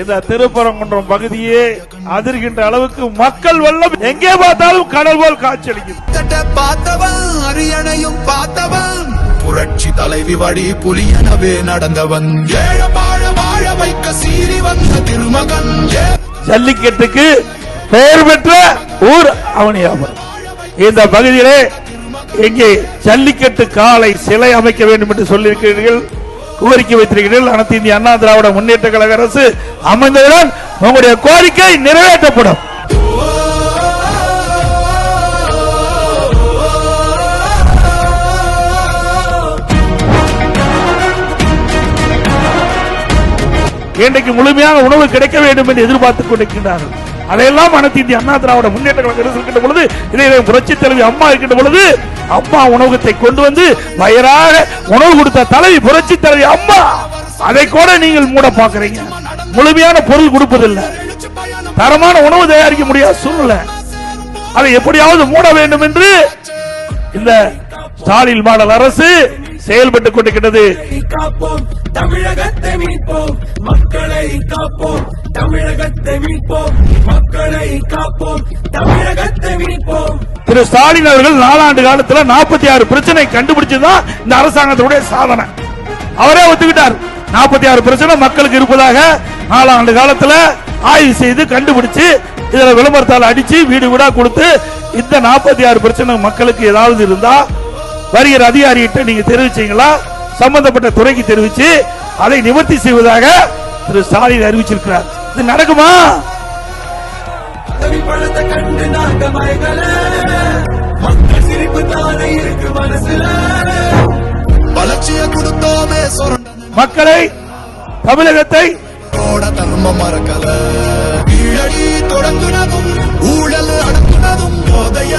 இந்த திருப்பரங்குன்றம் பகுதியே அதிர்கின்ற அளவுக்கு மக்கள் வெள்ளம் எங்கே பார்த்தாலும் கடல் போல் காட்சியளிக்குது தட்ட பார்த்தவன் அரியணையும் பார்த்தவன் புரட்சி தலைவி வழி புலியனவே நடந்தவன். ஏழ வாழ வாழ வைக்க சீறி வந்த திருமகன். ஜல்லிக்கட்டுக்கு பெயர் பெற்ற ஊர் அவனியாபுரம். இந்த பகுதியிலே இங்கே ஜல்லிக்கட்டு காலை சிலை அமைக்க வேண்டும் என்று சொல்லியிருக்கிறீர்கள் கோரிக்கை வைத்திருக்கிறீர்கள். அனைத்து இந்திய அண்ணா திராவிட முன்னேற்ற கழக அரசு அமைந்தவுடன் உங்களுடைய கோரிக்கை நிறைவேற்றப்படும். இன்றைக்கு முழுமையான உணவு கிடைக்க வேண்டும் என்று எதிர்பார்த்துக் கொண்டிருக்கின்றார்கள். அதையெல்லாம் அனைத்து இந்திய அண்ணா திராவிட முன்னேற்ற கழக அரசு இருக்கின்ற பொழுது இதை புரட்சி தலைவி அம்மா இருக்கின்ற பொழுது அம்மா உணவகத்தை கொண்டு வந்து வயராக உணவு கொடுத்த தலைவி புரட்சி தலைவி அம்மா அதை கூட நீங்கள் மூட பாக்குறீங்க முழுமையான பொருள் கொடுப்பதில்லை. தரமான உணவு தயாரிக்க முடியாத சூழ்நிலை. அதை எப்படியாவது மூட வேண்டும் என்று இந்த ஸ்டாலின் மாடல் அரசு செயல்பட்டுக் கொண்டிருக்கிறது தமிழகத்தை மீட்போம் மக்களை காப்போம். தமிழகத்தை மீட்போம் மக்களை காப்போம் தமிழகத்தை மீட்போம். திரு ஸ்டாலின் அவர்கள் நாலாண்டு காலத்துல நாற்பத்தி ஆறு பிரச்சனை கண்டுபிடிச்சதுதான் இந்த அரசாங்கத்தினுடைய சாதனை. அவரே ஒத்துக்கிட்டார். நாற்பத்தி ஆறு பிரச்சனை மக்களுக்கு இருப்பதாக நாலாண்டு காலத்துல ஆய்வு செய்து கண்டுபிடிச்சு இதுல விளம்பரத்தால் அடிச்சு வீடு வீடா கொடுத்து இந்த நாற்பத்தி ஆறு பிரச்சனை மக்களுக்கு ஏதாவது இருந்தா வருகிற அதிகாரிகிட்ட நீங்க தெரிவிச்சீங்களா? சம்பந்தப்பட்ட துறைக்கு தெரிவிச்சு அதை நிவர்த்தி செய்வதாக திரு ஸ்டாலின் அறிவிச்சிருக்கிறார். இது நடக்குமா? பழத்தை கண்டு நாங்க மயங்கல மக்கள் சிரிப்பு தானே இருக்கு மனசுல. வளர்ச்சிய கொடுத்தோமே சுரண்ட மக்களை தமிழகத்தை தோட தர்மம் மறக்கல. கீழடி தொடங்குனதும் ஊழல் அடக்குனதும் போதைய